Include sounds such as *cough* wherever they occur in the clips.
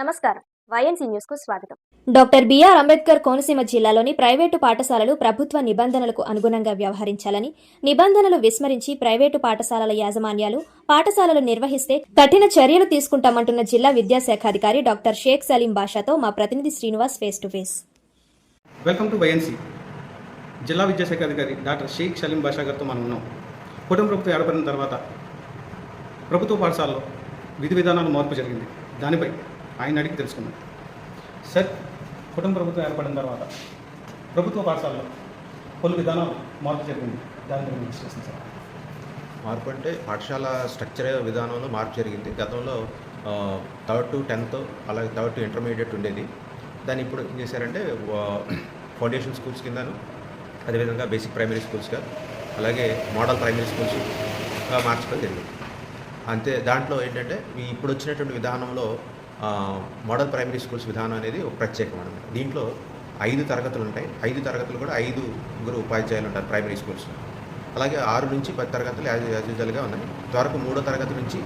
నమస్కారం. వైఎన్సీ న్యూస్కు స్వాగతం. డాక్టర్ బిఆర్ అంబేద్కర్ కోనసీమ జిల్లాలోని ప్రైవేటు పాఠశాలలు ప్రభుత్వ నిబంధనలకు అనుగుణంగా వ్యవహరించాలని నిబంధనలు విస్మరించి ప్రైవేటు పాఠశాలల యాజమాన్యాలు పాఠశాలలు నిర్వహిస్తే కఠిన చర్యలు తీసుకుంటామంటున్న జిల్లా విద్యాశాఖాధికారి డాక్టర్ షేక్ సలీం బాషాతో మా ప్రతినిధి Srinivas face to face. Welcome to Y N C జిల్లా విద్యాశాఖ అధికారి డాక్టర్ షేక్ సలీం బాషా గారితో మనం ఉన్నాం. కుటుంబ ప్రభుత్వం ఏర్పడిన తర్వాత ప్రభుత్వ పాఠశాలలో విధి విధానాలు మార్పు జరిగింది. దానిపై ఆయన అడిగి తెలుసుకుందాం. సార్ కుటుంబ ప్రభుత్వం ఏర్పడిన తర్వాత ప్రభుత్వ పాఠశాలలో పలు విధానాలు మార్పు జరిగింది. దాని గురించి విశ్లేషణ సార్. మార్పు అంటే పాఠశాల స్ట్రక్చర్ విధానంలో మార్పు జరిగింది. గతంలో థర్డ్ టు టెన్త్ అలాగే థర్డ్ టు ఇంటర్మీడియట్ ఉండేది. దాన్ని ఇప్పుడు ఏం చేశారంటే ఫౌండేషన్ స్కూల్స్ కిందను అదేవిధంగా బేసిక్ ప్రైమరీ స్కూల్స్గా అలాగే మోడల్ ప్రైమరీ స్కూల్స్ మార్చుకొని జరిగింది. అంతే దాంట్లో ఏంటంటే ఇప్పుడు వచ్చినటువంటి విధానంలో మోడల్ ప్రైమరీ స్కూల్స్ విధానం అనేది ఒక ప్రత్యేకమైనది దీంట్లో ఐదు తరగతులు ఉంటాయి. ఐదు తరగతులు కూడా ఐదు గురు ఉపాధ్యాయులు ఉంటారు ప్రైమరీ స్కూల్స్ అలాగే ఆరు నుంచి పది తరగతులు యాజ్ యాజ్ యూజువల్గా ఉన్నాయి. త్వరకు మూడో తరగతి నుంచి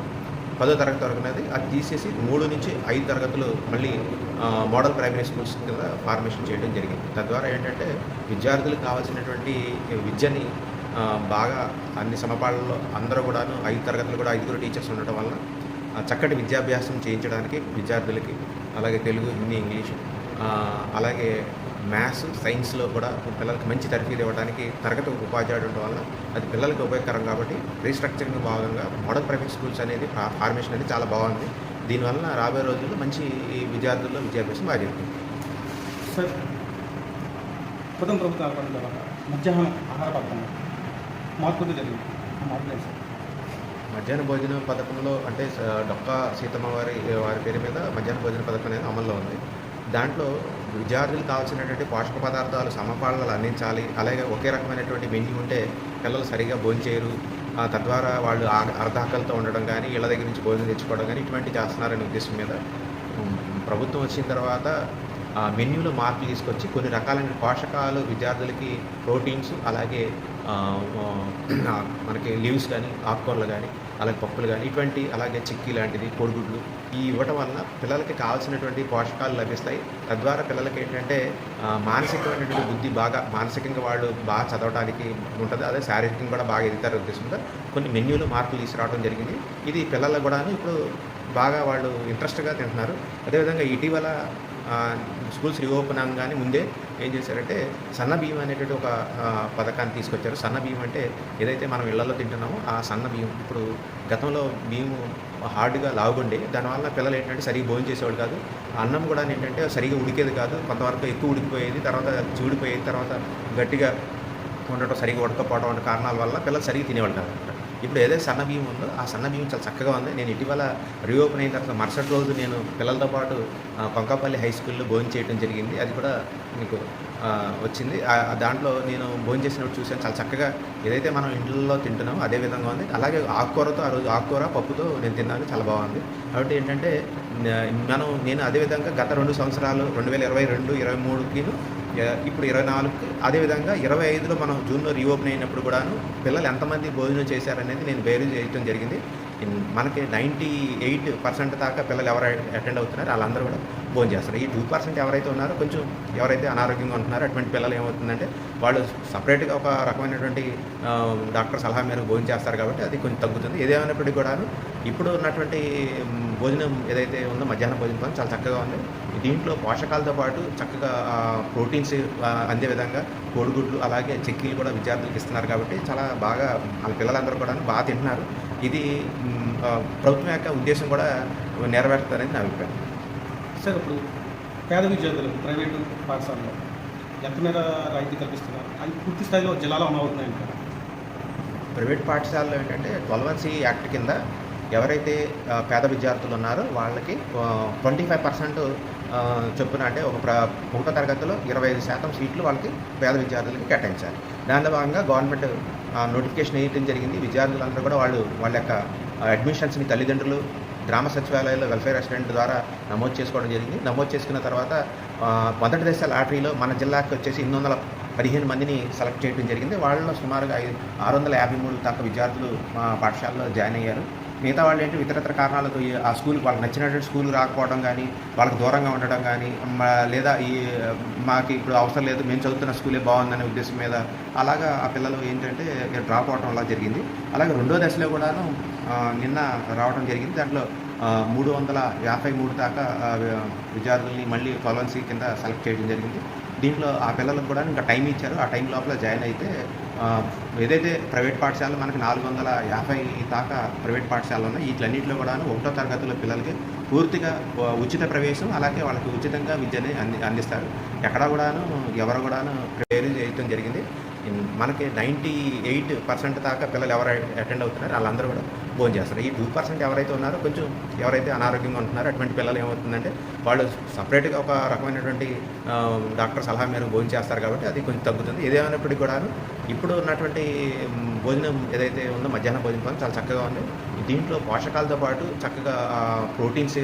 పదో తరగతి వరకు అనేది అది తీసేసి మూడు నుంచి ఐదు తరగతులు మళ్ళీ మోడల్ ప్రైమరీ స్కూల్స్ కింద ఫార్మేషన్ చేయడం జరిగింది. తద్వారా ఏంటంటే విద్యార్థులకు కావాల్సినటువంటి విద్యని బాగా అన్ని సమపాళ్ళలో అందరూ కూడాను ఐదు తరగతులు కూడా ఐదుగురు టీచర్స్ ఉండటం వలన చక్కటి విద్యాభ్యాసం చేయించడానికి విద్యార్థులకి అలాగే తెలుగు హిందీ ఇంగ్లీష్ అలాగే మ్యాథ్స్ సైన్స్లో కూడా పిల్లలకి మంచి తరఫీదు ఇవ్వడానికి తరగతి ఉపాధ్యాయుడు ఉండడం వల్ల అది పిల్లలకి ఉపయోగకరం కాబట్టి రీస్ట్రక్చరింగ్ భాగంగా మోడల్ ప్రైవేట్ స్కూల్స్ అనేది ఫార్మేషన్ అనేది చాలా బాగుంది. దీనివల్ల రాబోయే రోజుల్లో మంచి విద్యార్థుల్లో విద్యాభ్యాసం బాగా జరుగుతుంది. సార్ కుటుంబ ప్రభుత్వం మధ్యాహ్నం ఆహార పథకం మార్పు జరిగింది. మార్పులేదు సార్. మధ్యాహ్న భోజన పథకంలో అంటే డొక్కా సీతమ్మ వారి వారి పేరు మీద మధ్యాహ్న భోజన పథకం అనేది అమల్లో ఉంది. దాంట్లో విద్యార్థులకు కావాల్సినటువంటి పోషక పదార్థాలు సమపాలనలు అందించాలి. అలాగే ఒకే రకమైనటువంటి మెన్యూ ఉంటే పిల్లలు సరిగా భోంచేయరు తద్వారా వాళ్ళు అర్ధాకలతో ఉండడం కానీ ఇళ్ళ దగ్గర నుంచి భోజనం తెచ్చుకోవడం కానీ ఇటువంటి చేస్తున్నారనే ఉద్దేశం మీద. ప్రభుత్వం వచ్చిన తర్వాత ఆ మెన్యూలో మార్పులు తీసుకొచ్చి కొన్ని రకాలైన పోషకాలు విద్యార్థులకి ప్రోటీన్స్ అలాగే మనకి లీవ్స్ కానీ ఆకుకూరలు కానీ అలాగే పప్పులు కానీ ఇటువంటి అలాగే చిక్కీ లాంటిది కోడిగుడ్లు ఈ ఇవ్వటం వలన పిల్లలకి కావాల్సినటువంటి పోషకాలు లభిస్తాయి. తద్వారా పిల్లలకి ఏంటంటే మానసికమైనటువంటి బుద్ధి బాగా మానసికంగా వాళ్ళు బాగా చదవడానికి ఉంటుంది. అదే శారీరకంగా కూడా బాగా ఎదుగుతారు ఉద్దేశంతో కొన్ని మెన్యూలో మార్పులు తీసుకురావడం జరిగింది. ఇది పిల్లలకు కూడా ఇప్పుడు బాగా వాళ్ళు ఇంట్రెస్ట్గా తింటున్నారు. అదేవిధంగా ఇటీవల స్కూల్స్ రీఓపెన్ అవ్వగానే ముందే ఏం చేశారంటే సన్న బియ్యం అనేటువంటి ఒక పథకాన్ని తీసుకొచ్చారు. సన్న బియ్యం అంటే ఏదైతే మనం ఇళ్ళలో తింటున్నామో ఆ సన్న బియ్యం. ఇప్పుడు గతంలో బియ్యం హార్డ్గా లాగుండే దానివల్ల పిల్లలు ఏంటంటే సరిగ్గా భోజనం చేసేవాళ్ళు కాదు. అన్నం కూడా ఏంటంటే సరిగ్గా ఉడికేది కాదు. కొంతవరకు ఎక్కువ ఉడికిపోయేది తర్వాత చూడిపోయేది తర్వాత గట్టిగా ఉండటం సరిగ్గా ఉడకపోవడం వంటి కారణాల వల్ల పిల్లలు సరిగ్గా తినేవాళ్ళు కాదు. ఇప్పుడు ఏదైతే సన్న బియ్యం ఉందో ఆ సన్న బియ్యం చాలా చక్కగా ఉంది. నేను ఇటీవల రీఓపెన్ అయిన తర్వాత మరుసటి రోజు నేను పిల్లలతో పాటు కొంకాపల్లి హై స్కూల్లో భోజనం చేయడం జరిగింది. అది కూడా మీకు వచ్చింది. దాంట్లో నేను భోజనం చేసినప్పుడు చూశాను. చాలా చక్కగా ఏదైతే మనం ఇంట్లో తింటున్నామో అదే విధంగా ఉంది. అలాగే ఆకుకూరతో ఆ రోజు ఆకుకూర పప్పుతో నేను తిన్నాను. చాలా బాగుంది. కాబట్టి ఏంటంటే మనం నేను అదే విధంగా గత రెండు సంవత్సరాలు రెండు వేల ఇరవై రెండు ఇరవై మూడుకి ఇప్పుడు ఇరవై నాలుగుకి అదేవిధంగా ఇరవై ఐదులో మనం జూన్లో రీఓపెన్ అయినప్పుడు కూడాను పిల్లలు ఎంతమంది భోజనం చేశారనేది నేను బేరీ చేయడం జరిగింది. మనకి నైంటీ ఎయిట్ పర్సెంట్ దాకా పిల్లలు ఎవరు అటెండ్ అవుతున్నారు వాళ్ళందరూ కూడా భోజనం చేస్తారు. ఈ టూ పర్సెంట్ ఎవరైతే ఉన్నారో కొంచెం ఎవరైతే అనారోగ్యంగా ఉంటున్నారో అటువంటి పిల్లలు ఏమవుతుందంటే వాళ్ళు సపరేట్గా ఒక రకమైనటువంటి డాక్టర్ సలహా మేరకు భోజనం చేస్తారు కాబట్టి అది కొంచెం తగ్గుతుంది. ఏదేమైనప్పటికీ కూడాను ఇప్పుడు ఉన్నటువంటి భోజనం ఏదైతే ఉందో మధ్యాహ్న భోజనం పథకం చాలా చక్కగా ఉంది. దీంట్లో పోషకాలతో పాటు చక్కగా ప్రోటీన్స్ అందే విధంగా కోడిగుడ్లు అలాగే చెక్కీలు కూడా విద్యార్థులకు ఇస్తున్నారు కాబట్టి చాలా బాగా వాళ్ళ పిల్లలందరూ కూడా బాగా తింటున్నారు. ఇది ప్రభుత్వం యొక్క ఉద్దేశం కూడా నెరవేరుతారని నా అభిప్రాయం. సార్ ఇప్పుడు పేద విద్యార్థులకు ప్రైవేటు పాఠశాలలో ఎంత మేర రాయితీ కల్పిస్తున్నారు? అది పూర్తి స్థాయిలో జిల్లాలో అమలవుతున్నాయంటారు? ప్రైవేట్ పాఠశాలలో ఏంటంటే ట్వెల్వ్ వన్ సి యాక్ట్ కింద ఎవరైతే పేద విద్యార్థులు ఉన్నారో వాళ్ళకి ట్వంటీ ఫైవ్ పర్సెంట్ చొప్పున అంటే ఒక ప్ర ఒకటో తరగతిలో ఇరవై ఐదు శాతం సీట్లు వాళ్ళకి పేద విద్యార్థులకి కేటాయించాలి. దానిలో భాగంగా గవర్నమెంట్ నోటిఫికేషన్ వేయడం జరిగింది విద్యార్థులందరూ కూడా వాళ్ళు వాళ్ళ యొక్క అడ్మిషన్స్ని తల్లిదండ్రులు గ్రామ సచివాలయాల్లో వెల్ఫేర్ రెసిడెంట్ ద్వారా నమోదు చేసుకోవడం జరిగింది. నమోదు చేసుకున్న తర్వాత మొదటి దశ లాటరీలో మన జిల్లాకి వచ్చేసి ఎనిమిది వందల పదిహేను మందిని సెలెక్ట్ చేయడం జరిగింది. వాళ్ళలో సుమారుగా ఐదు ఆరు వందల యాభై మూడు దాకా విద్యార్థులు మా పాఠశాలలో జాయిన్ అయ్యారు. మిగతా వాళ్ళు ఏంటి ఇతరత్ర కారణాలతో ఆ స్కూల్ వాళ్ళకి నచ్చినటువంటి స్కూల్ రాకపోవడం కానీ వాళ్ళకి దూరంగా ఉండడం కానీ లేదా ఈ మాకు ఇప్పుడు అవసరం లేదు మేము చదువుతున్న స్కూలే బాగుందనే ఉద్దేశం మీద అలాగా ఆ పిల్లలు ఏంటంటే డ్రాప్ అవడం అలా జరిగింది. అలాగే రెండో దశలో కూడాను నిన్న రావడం జరిగింది. దాంట్లో మూడు వందల యాభై మూడు దాకా విద్యార్థుల్ని మళ్ళీ ఫాలోన్సీ కింద సెలెక్ట్ చేయడం జరిగింది. దీంట్లో ఆ పిల్లలకు కూడా ఇంకా టైం ఇచ్చారు. ఆ టైం లోపల జాయిన్ అయితే ఏదైతే ప్రైవేట్ పాఠశాలలు మనకి నాలుగు వందల యాభై దాకా ప్రైవేట్ పాఠశాలలు ఉన్నాయి వీటిలన్నింటిలో కూడా ఒకటో తరగతిలో పిల్లలకి పూర్తిగా ఉచిత ప్రవేశం అలాగే వాళ్ళకి ఉచితంగా విద్యని అంది అందిస్తారు. ఎక్కడా కూడాను ఎవరు కూడాను ప్రేరణ చేయడం జరిగింది. మనకి నైంటీ ఎయిట్ పర్సెంట్ దాకా పిల్లలు ఎవరు అటెండ్ అవుతున్నారో వాళ్ళందరూ కూడా భోజనం చేస్తారు. ఈ టూ పర్సెంట్ ఎవరైతే ఉన్నారో కొంచెం ఎవరైతే అనారోగ్యంగా ఉంటున్నారో అటువంటి పిల్లలు ఏమవుతుందంటే వాళ్ళు సపరేట్గా ఒక రకమైనటువంటి డాక్టర్ సలహా మేరకు భోజనం చేస్తారు కాబట్టి అది కొంచెం తగ్గుతుంది. ఏదేమైనప్పటికీ కూడా ఇప్పుడు ఉన్నటువంటి భోజనం ఏదైతే ఉందో మధ్యాహ్నం భోజనం పని చాలా చక్కగా ఉంది దీంట్లో పోషకాలతో పాటు చక్కగా ప్రోటీన్స్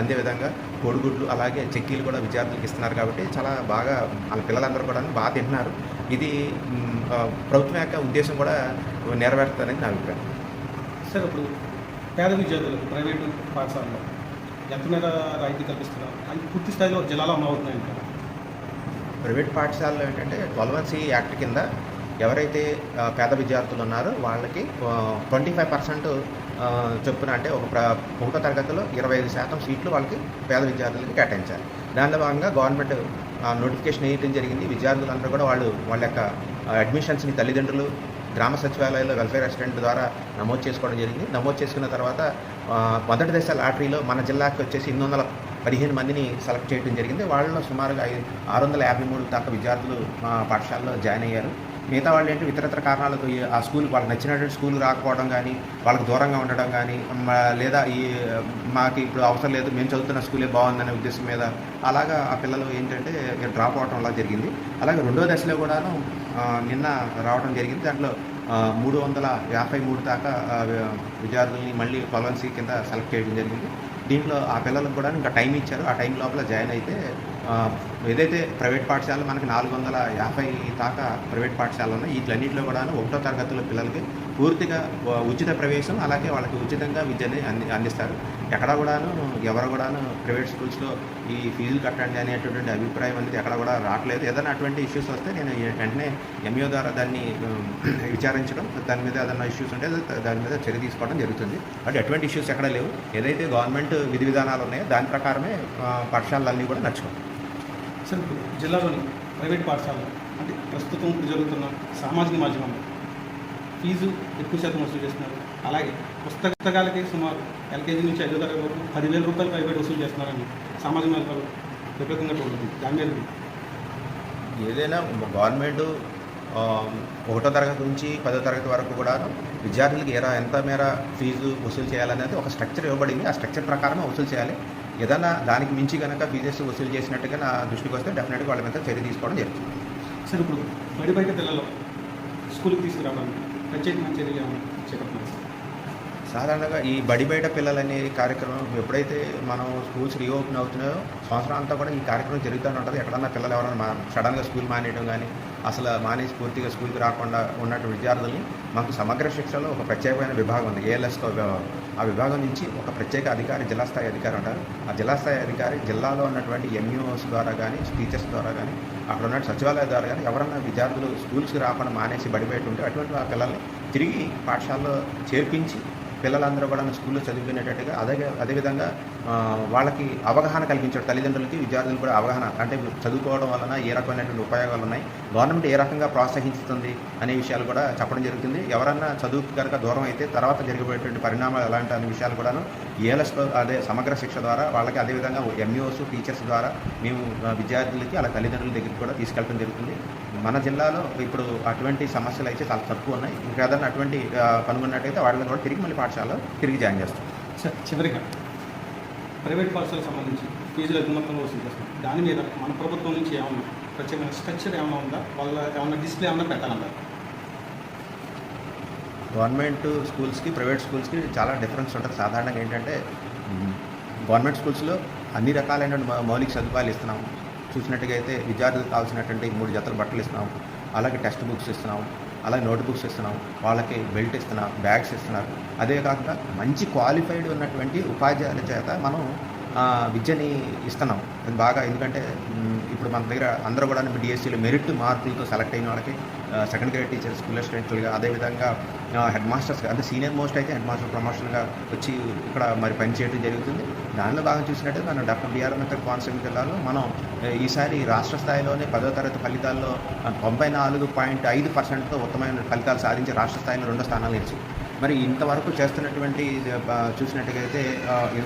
అందే విధంగా కోడిగుడ్లు అలాగే చెక్కీలు కూడా విద్యార్థులకు ఇస్తున్నారు కాబట్టి చాలా బాగా వాళ్ళ పిల్లలందరూ కూడా బాగా తింటున్నారు. ఇది ప్రభుత్వం యొక్క ఉద్దేశం కూడా నెరవేరుతుందని నా అభిప్రాయం. సార్ ఇప్పుడు పేద విద్యార్థులకు ప్రైవేటు పాఠశాలలో ఎంత మేర రాయితీ కల్పిస్తున్నారు? అది పూర్తి స్థాయిలో జిల్లాలో అమలు అవుతున్నాయంట ప్రైవేట్ పాఠశాలలో ఏంటంటే ట్వెల్వ్ సి యాక్ట్ కింద ఎవరైతే పేద విద్యార్థులు ఉన్నారో వాళ్ళకి ట్వంటీ ఫైవ్ పర్సెంట్ చొప్పున అంటే ఒక ఒకటో తరగతిలో ఇరవై ఐదు శాతం సీట్లు వాళ్ళకి పేద విద్యార్థులకి కేటాయించాలి. దానిలో భాగంగా గవర్నమెంట్ నోటిఫికేషన్ వేయటం జరిగింది. విద్యార్థులందరూ కూడా వాళ్ళు వాళ్ళ యొక్క అడ్మిషన్స్ని తల్లిదండ్రులు గ్రామ సచివాలయాల్లో వెల్ఫేర్ అసిస్టెంట్ ద్వారా నమోదు చేసుకోవడం జరిగింది. నమోదు చేసుకున్న తర్వాత మొదటి దశ లాటరీలో మన జిల్లాకి వచ్చేసి ఎనిమిది వందల పదిహేను మందిని సెలెక్ట్ చేయడం జరిగింది. వాళ్ళలో సుమారుగా ఐదు ఆరు వందల యాభై మూడు దాకా విద్యార్థులు మా పాఠశాలలో జాయిన్ అయ్యారు. మిగతా వాళ్ళు ఏంటి ఇతరత్ర కారణాలతో ఆ స్కూల్ వాళ్ళకి నచ్చినటువంటి స్కూల్ రాకపోవడం కానీ వాళ్ళకి దూరంగా ఉండడం కానీ లేదా ఈ మాకు ఇప్పుడు అవసరం లేదు మేము చదువుతున్న స్కూలే బాగుందనే ఉద్దేశం మీద అలాగా ఆ పిల్లలు ఏంటంటే డ్రాప్ అవడం అలా జరిగింది. అలాగే రెండో దశలో కూడాను నిన్న రావడం జరిగింది. దాంట్లో మూడు వందల యాభై మూడు దాకా విద్యార్థుల్ని మళ్ళీ ఫాలోన్సీ కింద సెలెక్ట్ చేయడం జరిగింది. దీంట్లో ఆ పిల్లలకు కూడా ఇంకా టైం ఇచ్చారు. ఆ టైం లోపల జాయిన్ అయితే ఏదైతే ప్రైవేట్ పాఠశాలలు మనకి నాలుగు వందల యాభై దాకా ప్రైవేట్ పాఠశాలలు ఉన్నాయి వీటిలన్నింటిలో కూడా ఒకటో తరగతుల పిల్లలకి పూర్తిగా ఉచిత ప్రవేశం అలాగే వాళ్ళకి ఉచితంగా విద్యని అంది అందిస్తారు. ఎక్కడ కూడాను ఎవరు కూడాను ప్రైవేట్ స్కూల్స్లో ఈ ఫీజులు కట్టండి అనేటటువంటి అభిప్రాయం అనేది ఎక్కడ కూడా రావట్లేదు. ఏదైనా అటువంటి ఇష్యూస్ వస్తే నేను వెంటనే ఎంఈఓ ద్వారా దాన్ని *clears throat* విచారించడం దాని మీద ఏదైనా ఇష్యూస్ ఉంటే దాని మీద చర్య తీసుకోవడం జరుగుతుంది. బట్ ఎటువంటి ఇష్యూస్ ఎక్కడ లేవు. ఏదైతే గవర్నమెంట్ విధి విధానాలు ఉన్నాయో దాని ప్రకారమే పాఠశాలలన్నీ కూడా నడుచుకుంటాయి సార్ జిల్లాలోని ప్రైవేట్ పాఠశాలలు అంటే ప్రస్తుతం జరుగుతున్న సామాజిక మాధ్యమంలో ఫీజు ఎక్కువ శాతం వసూలు చేస్తున్నారు. అలాగే పుస్తకాలకి సుమారు ఎల్కేజీ నుంచి ఐదో తరగతి వరకు పదివేల రూపాయలు ప్రైవేట్ వసూలు చేస్తున్నారని సామాజిక మాధ్యమాలు విపరీతంగా ఉంటుంది దాని మీద ఏదైనా గవర్నమెంట్ ఒకటో తరగతి నుంచి పదో తరగతి వరకు కూడా విద్యార్థులకి ఎరా ఎంత మేర ఫీజు వసూలు చేయాలనేది ఒక స్ట్రక్చర్ ఇవ్వబడింది. ఆ స్ట్రక్చర్ ప్రకారమే వసూలు చేయాలి. ఏదైనా దానికి మించి కనుక ఫీజెస్ వసూలు చేసినట్టుగా నా దృష్టికి వస్తే డెఫినెట్గా వాళ్ళ మీద చర్య తీసుకోవడం జరుగుతుంది. సార్ ఇప్పుడు బడి బయట పిల్లలు స్కూల్కి తీసుకురావడానికి ప్రత్యేకమైన చర్యలు సాధారణంగా ఈ బడి బయట పిల్లలు అనే కార్యక్రమం ఎప్పుడైతే మనం స్కూల్స్ రీఓపెన్ అవుతున్నాయో సంవత్సరం అంతా కూడా ఈ కార్యక్రమం జరుగుతూనే ఉంటుంది. ఎక్కడన్నా పిల్లలు ఎవరైనా సడన్గా స్కూల్ మానేయడం కానీ అసలు మానేసి పూర్తిగా స్కూల్కి రాకుండా ఉన్నటువంటి విద్యార్థుల్ని మాకు సమగ్ర శిక్షలో ఒక ప్రత్యేకమైన విభాగం ఉంది. ఏఎల్ఎస్తో ఆ విభాగం నుంచి ఒక ప్రత్యేక అధికారి జిల్లా స్థాయి అధికారి ఉంటారు. ఆ జిల్లా స్థాయి అధికారి జిల్లాలో ఉన్నటువంటి ఎంయూఓస్ ద్వారా కానీ టీచర్స్ ద్వారా కానీ అక్కడ ఉన్న సచివాలయ ద్వారా కానీ ఎవరన్నా విద్యార్థులు స్కూల్స్కి రాకుండా మానేసి బడి ఉంటే అటువంటి ఆ పిల్లల్ని తిరిగి పాఠశాలలో చేర్పించి పిల్లలందరూ కూడా స్కూల్లో చదువుకునేటట్టుగా అదే అదేవిధంగా వాళ్ళకి అవగాహన కల్పించాడు తల్లిదండ్రులకి విద్యార్థులు కూడా అవగాహన అంటే చదువుకోవడం వలన ఏ రకమైనటువంటి ఉపయోగాలు ఉన్నాయి గవర్నమెంట్ ఏ రకంగా ప్రోత్సహిస్తుంది అనే విషయాలు కూడా చెప్పడం జరుగుతుంది. ఎవరన్నా చదువుకి కనుక దూరం అయితే తర్వాత జరిగిపోయేటువంటి పరిణామాలు ఎలాంటి అనే విషయాలు కూడాను ఏఎల్ఎస్లో అదే సమగ్ర శిక్ష ద్వారా వాళ్ళకి అదేవిధంగా ఎంఈఓస్ టీచర్స్ ద్వారా మేము విద్యార్థులకి అలా తల్లిదండ్రుల దగ్గరికి కూడా తీసుకెళ్ళడం జరుగుతుంది. మన జిల్లాలో ఇప్పుడు అటువంటి సమస్యలు అయితే చాలా తక్కువ ఉన్నాయి. ఇంకా ఏదైనా అటువంటి కనుగొన్నట్టయితే వాళ్ళని కూడా తిరిగి మళ్ళీ పాఠశాలలో తిరిగి జాయిన్ చేస్తాం. చివరిగా ప్రైవేట్ పాఠశాలకు సంబంధించి ఫీజులు మొత్తంలో వసూలు చేస్తున్నారు దాని మీద మన ప్రభుత్వం నుంచి ఏమన్నా ప్రత్యేకమైన స్ట్రక్చర్ ఏమైనా ఉందా? వాళ్ళ ఏమన్నా డిస్ప్లే ఏమన్నా పెట్టాలన్నారు గవర్నమెంట్ స్కూల్స్కి ప్రైవేట్ స్కూల్స్కి చాలా డిఫరెన్స్ ఉంటుంది. సాధారణంగా ఏంటంటే గవర్నమెంట్ స్కూల్స్లో అన్ని రకాలైన మౌలిక సదుపాయాలు ఇస్తున్నాం. చూసినట్టుగా అయితే విద్యార్థులకు కావాల్సినటువంటి మూడు జతల బట్టలు ఇస్తున్నాం. అలాగే టెక్స్ట్ బుక్స్ ఇస్తున్నాం. అలాగే నోట్ బుక్స్ ఇస్తున్నాం. వాళ్ళకి బెల్ట్ ఇస్తున్నాం బ్యాగ్స్ ఇస్తున్నారు. అదే కాకుండా మంచి క్వాలిఫైడ్ ఉన్నటువంటి ఉపాధ్యాయుల చేత మనం విద్యని ఇస్తున్నాం. అది బాగా ఎందుకంటే ఇప్పుడు మన దగ్గర అందరూ కూడా డిఎస్సీలో మెరిట్ మార్కులతో సెలెక్ట్ అయిన వాళ్ళకి సెకండ్ గ్రేడ్ టీచర్స్ స్కూల్ అసిస్టెంట్లుగా అదేవిధంగా హెడ్ మాస్టర్స్ అంటే సీనియర్ మోస్ట్ అయితే హెడ్ మాస్టర్ ప్రమోషన్గా వచ్చి ఇక్కడ మరి పనిచేయడం జరుగుతుంది. దానిలో భాగం చూసినట్టే మన డాక్టర్ బిఆర్ అంబేద్కర్ కోనసీమ జిల్లాలో మనం ఈసారి రాష్ట్ర స్థాయిలోనే పదో తరగతి ఫలితాల్లో తొంభై నాలుగు పాయింట్ ఐదు పర్సెంట్తో ఉత్తమమైన ఫలితాలు సాధించి రాష్ట్ర స్థాయిలో రెండో స్థానాలు నిలిచింది మరి ఇంతవరకు చేస్తున్నటువంటి చూసినట్టుగైతే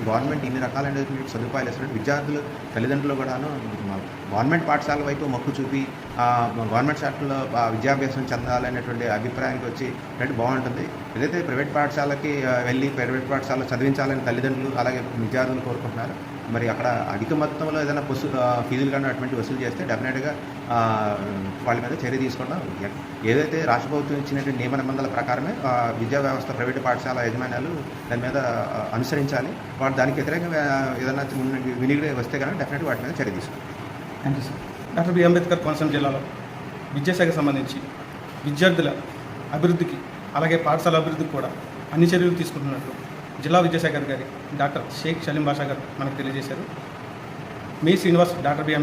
గవర్నమెంట్ ఇన్ని రకాలైన సదుపాయాలు ఇస్తున్నట్టు విద్యార్థులు తల్లిదండ్రులు కూడాను గవర్నమెంట్ పాఠశాల వైపు మొక్కు చూపి గవర్నమెంట్ శాఖలో విద్యాభ్యాసం చెందాలనేటువంటి అభిప్రాయానికి వచ్చి అంటే బాగుంటుంది. ఏదైతే ప్రైవేట్ పాఠశాలకి వెళ్ళి ప్రైవేట్ పాఠశాలలో చదివించాలని తల్లిదండ్రులు అలాగే విద్యార్థులు కోరుకుంటున్నారు మరి అక్కడ అధిక మొత్తంలో ఏదైనా వసూ ఫీజులు కానీ అటువంటి వసూలు చేస్తే డెఫినెట్గా వాళ్ళ మీద చర్య తీసుకుంటాం ఏదైతే రాష్ట్ర ప్రభుత్వం ఇచ్చినటువంటి నియమ నిబంధనల ప్రకారమే విద్యా వ్యవస్థ ప్రైవేటు పాఠశాల యజమాన్యాలు దాని మీద అనుసరించాలి. వాడు దానికి వ్యతిరేకంగా ఏదైనా వినియోగ వస్తే కనుక డెఫినెట్గా వాటి మీద చర్య తీసుకుంటాం thank you sir. Doctor B. Ambedkar Konaseema జిల్లాలో విద్యాశాఖకు సంబంధించి విద్యార్థుల అభివృద్ధికి అలాగే పాఠశాల అభివృద్ధికి కూడా అన్ని చర్యలు తీసుకుంటున్నట్లు జిల్లా విద్యాశాఖ అధికారి డాక్టర్ షేక్ షలీం బాషా గారు మనకు తెలియజేశారు. మీ శ్రీనివాస్ డాక్టర్ బి.